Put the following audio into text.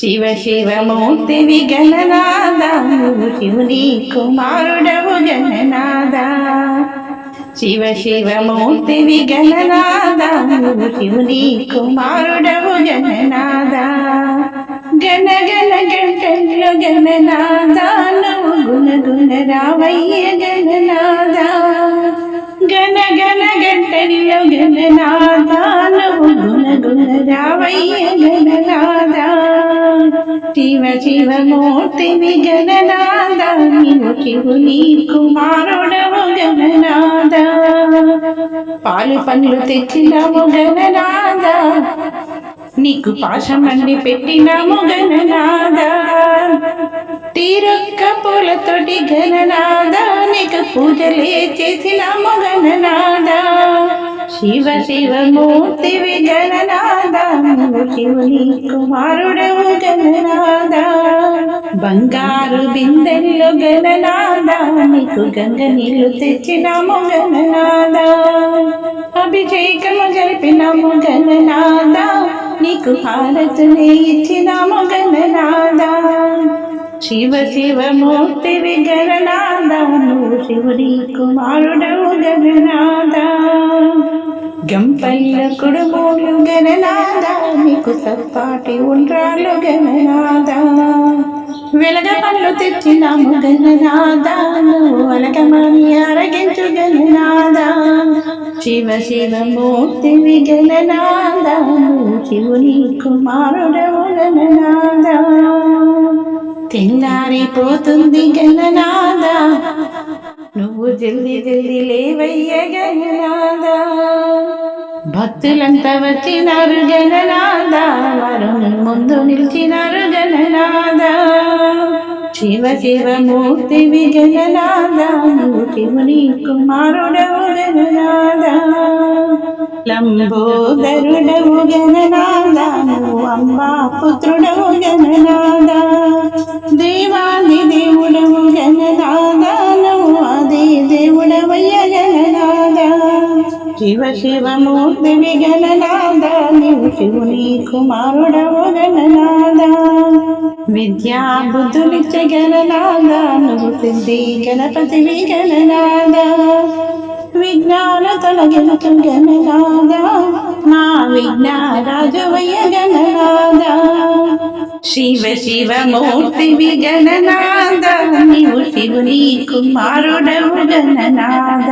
శివ శివమూర్తివి గణనాద శివుని కుమారుడవు గణనాద శివ శివమూర్తివి గణనాద శివుని కుమారుడవు గణనాద గణ గణ గంటల్లో గణనాద నువ్వు గుణ గుణ రావయ్య గణనాద గణ గణ గంటల్లో గణనాద నువ్వు గుణ గుణ రావయ్య గణనాద శివ శివమూర్తి గణనాద నీవు శివుని కుమారుడవు గణనాద పాలు పండ్లు తెచ్చినాము గణనాద నీకు పాశమన్ని పెట్టినాము గణనాద తీరొక్క పూలతోటి గణనాద నీకు పూజలే చేసినాము గణనాద శివ శివమూర్తి గణనాద శివుని కుమారుడ గణనాద బంగారు బిందెల్లో గణనాద నీకు గంగ నీళ్ళు తెచ్చినాము గణనాద అభిషేకము జరిపినాము గణనాద నీకు హారతునే ఇచ్చినాము గణనాద శివ శివమూర్తివి గణనాద నువ్వు శివుడి కుమారుడవు గణనాద గంపల్ల కుడుమూలు గణనాదా నాకు సత్పాటి ఉండ్రాలు గణనాద వెలగ పళ్ళు తెచ్చినాము గణనాద నువ్వు అలగమని అరగించు గణనాద శివ శివమూర్తివి గణనాద నువ్వు శివుని కుమారుడవు గణనాద తిన్నారిపోతుంది గణనాద నువ్వు జల్ది జల్ది లేవయ్య గణనాద భక్తులంతా వచ్చినారు గణనాద వారు ముందు నిలిచినారు గణనాద శివ శివమూర్తివి గణనాద నువ్వు శివుని కుమారుడవు గణనాద లంబోదరుడవు గణనాద అంబా పుత్రుడవు గణనాద శివ శివమూర్తి గణనాద నీవు శివుని కుమారుడవు గణనాద విద్యా బుద్ధులిచ్చే గణనాద నువ్వు సిద్ధి గణపతి గణనాద విజ్ఞాన తొలగించు గణనాద నా విఘ్నరాజవయ్య గణనాద శివ శివమూర్తివి గణనాద నీవు శివుని కుమారుడవు గణనాద